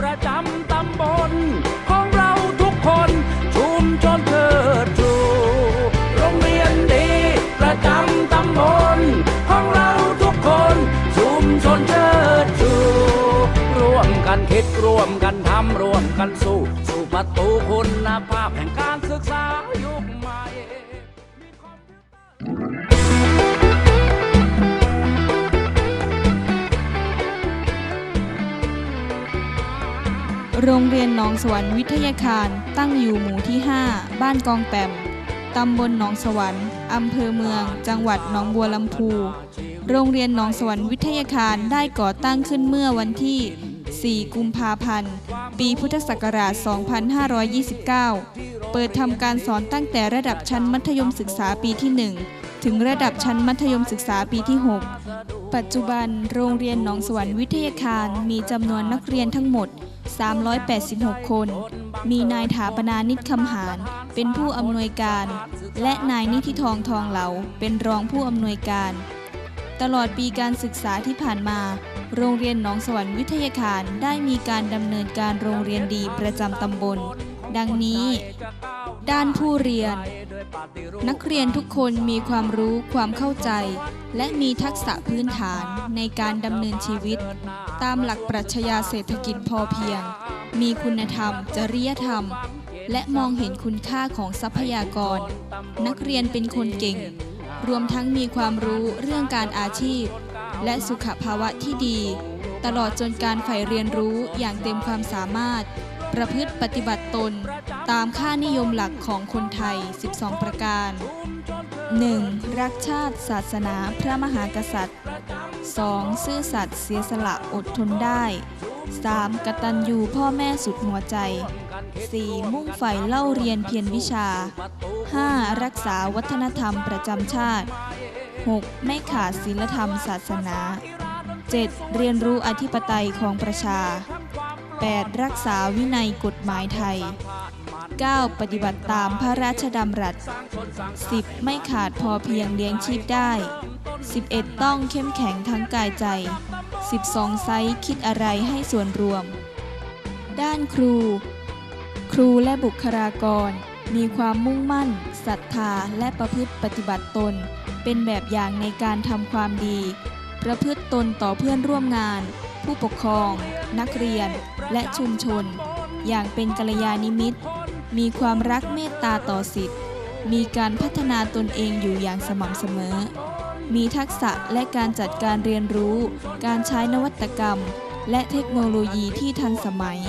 ประจำตำบล ของเราทุกคนชุมชนเกิดชูโรงเรียนดี ประจำตำบล ของเราทุกคนชุมชนเชิดชูร่วมกันคิดร่วมกันทำร่วมกันสู้ สู่ประตูคุณภาพแห่ง โรงเรียนหนองสวรรค์วิทยาคาร ตั้งอยู่หมู่ที่ 5 บ้านกองแปมตำบลหนองสวรรค์อำเภอเมือง จังหวัดหนองบัวลำพู โรงเรียนหนองสวรรค์วิทยาคารได้ก่อตั้งขึ้นเมื่อวันที่ 4 กุมภาพันธ์ ปีพุทธศักราช 2529 เปิดทำการสอนตั้งแต่ระดับชั้นมัธยมศึกษาปีที่ 1 ถึงระดับชั้นมัธยมศึกษาปีที่ 6 ปัจจุบันโรงเรียนหนองสวรรค์วิทยาคารมีจำนวนนักเรียนทั้งหมด 386 คน มีนายถาปนานิตคำหาร เป็นผู้อำนวยการ และนายนิธิทองทองเหลา เป็นรองผู้อำนวยการ ตลอดปีการศึกษาที่ผ่านมา โรงเรียนหนองสวรรค์วิทยาคารได้มีการดำเนินการโรงเรียนดีประจำตำบล ดังนี้ ด้านผู้เรียน นักเรียนทุกคนมีความรู้ความเข้าใจ และมีทักษะพื้นฐานในการดำเนินชีวิต ตามหลักปรัชญาเศรษฐกิจพอเพียง มีคุณธรรม จริยธรรม และมองเห็นคุณค่าของทรัพยากร นักเรียนเป็นคนเก่ง รวมทั้งมีความรู้เรื่องการอาชีพ และสุขภาวะที่ดี ตลอดจนการใฝ่เรียนรู้อย่างเต็มความสามารถ ประพฤติปฏิบัติตน ตามค่านิยมหลักของคนไทย 12 ประการ 1. รักชาติศาสนาพระมหากษัตริย์ 2. ซื่อสัตย์เสียสละอดทนได้ 3. กตัญญูพ่อแม่สุดหัวใจ 4. มุ่งใฝ่เล่าเรียนเพียรวิชา 5. รักษาวัฒนธรรมประจำชาติ 6. ไม่ขาดศีลธรรมศาสนา 7. เรียนรู้อธิปไตยของประชา 8. รักษาวินัยกฎหมายไทย 9. ปฏิบัติตามพระราชดำรัส 10. ไม่ขาดพอเพียงเลี้ยงชีพได้ 11. ต้องเข้มแข็งทั้งกายใจ 12. ไซส์คิดอะไรให้ส่วนรวม ด้านครู ครูและบุคลากร มีความมุ่งมั่นศรัทธาและประพฤติปฏิบัติตน เป็นแบบอย่างในการทำความดี ประพฤติตนต่อเพื่อนร่วมงาน ผู้ปกครอง นักเรียน และชุมชน อย่างเป็นกัลยาณิมิตร มีความรักเมตตาต่อสิทธิ์ มีการพัฒนาตนเองอยู่อย่างสม่ำเสมอ มีทักษะและการจัดการเรียนรู้ การใช้นวัตกรรม และเทคโนโลยีที่ทันสมัย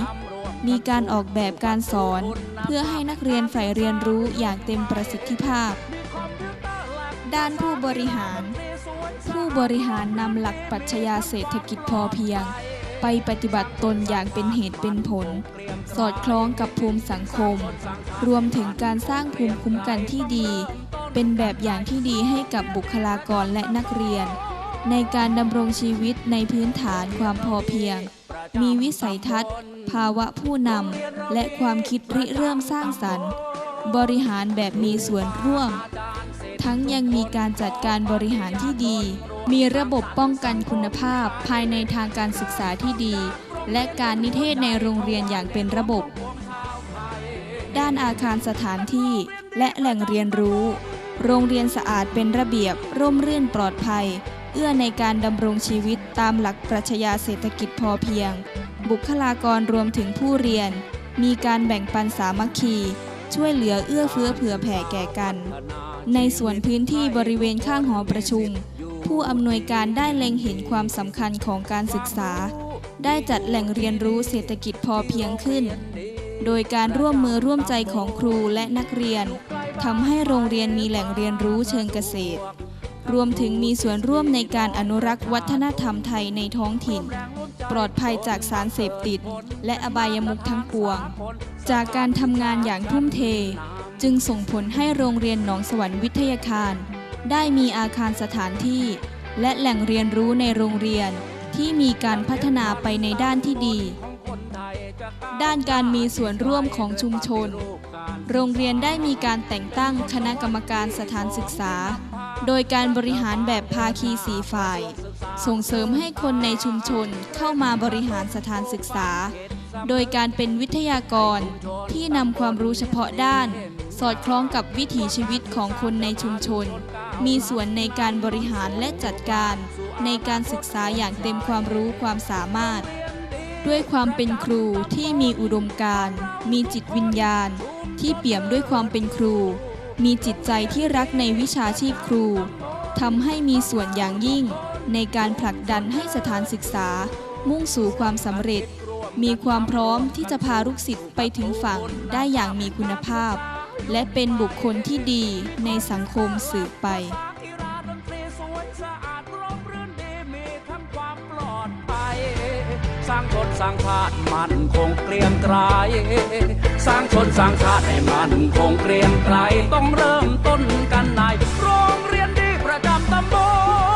มีการออกแบบการสอน เพื่อให้นักเรียนใฝ่เรียนรู้อย่างเต็มประสิทธิภาพ ด้านผู้บริหาร ผู้บริหารนำหลักปรัชญาเศรษฐกิจพอเพียง ไปปฏิบัติตนอย่างเป็นเหตุเป็นผล สอดคล้องกับภูมิสังคม รวมถึงการสร้างภูมิคุ้มกันที่ดี เป็นแบบอย่างที่ดีให้กับบุคลากรและนักเรียน ในการดำรงชีวิตในพื้นฐานความพอเพียง มีวิสัยทัศน์ ภาวะผู้นำและความคิดริเริ่มสร้างสรรค์ บริหารแบบมีส่วนร่วม ทั้งยังมีการจัดการบริหารที่ดี มีระบบป้องกันคุณภาพภายในทางการศึกษาที่ดี และการนิเทศในโรงเรียนอย่างเป็นระบบ ด้านอาคารสถานที่ และแหล่งเรียนรู้ โรงเรียนสะอาดเป็นระเบียบ ร่มรื่นปลอดภัย เอื้อในการดำรงชีวิตตามหลักปรัชญาเศรษฐกิจพอเพียง บุคลากรรวมถึงผู้เรียน มีการแบ่งปันสามัคคีช่วยเหลือเอื้อเฟื้อเผื่อแผ่แก่กัน ในส่วนพื้นที่บริเวณข้างหอประชุม ผู้อำนวยการได้เล็งเห็นความสำคัญของการศึกษา ได้จัดแหล่งเรียนรู้เศรษฐกิจพอเพียงขึ้น โดยการร่วมมือร่วมใจของครูและนักเรียนทำให้โรงเรียนมีแหล่งเรียนรู้เชิงเกษตร รวมถึงมีส่วนร่วมในการอนุรักษ์วัฒนธรรมไทยในท้องถิ่น ปลอดภัยจากสารเสพติด และอบายมุขทั้งปวง จากการทำงานอย่างทุ่มเท จึงส่งผลให้โรงเรียนหนองสวรรค์วิทยาคาร ได้มีอาคารสถานที่ และแหล่งเรียนรู้ในโรงเรียนที่มีการพัฒนาไปในด้านที่ดี ด้านการมีส่วนร่วมของชุมชน โรงเรียนได้มีการแต่งตั้งคณะกรรมการสถานศึกษา โดยการบริหารแบบภาคีสีฝ่าย ส่งเสริมให้คนในชุมชนเข้ามาบริหารสถานศึกษา โดยการเป็นวิทยากรที่นำความรู้เฉพาะด้าน สอดคล้องกับวิถีชีวิตของคนในชุมชน มีส่วนในการบริหารและจัดการ ในการศึกษาอย่างเต็มความรู้ความสามารถ ด้วยความเป็นครูที่มีอุดมการณ์มีจิตวิญญาณ ที่เปี่ยมด้วยความเป็นครู มีจิตใจที่รักในวิชาชีพครูทำให้มีส่วนอย่างยิ่ง ในการผลักดันให้สถานศึกษา มุ่งสู่ความสำเร็จ มีความพร้อมที่จะพาลูกศิษย์ไปถึงฝั่งได้อย่างมีคุณภาพ และเป็นบุคคลที่ดีในสังคมสืบไปสร้างชนสร้างชาติมันคงเกรียงไกรสร้างชนสร้างชาติให้มันคงเกรียงไกรต้องเริ่มต้นกันในโรงเรียนดีประจำตำบล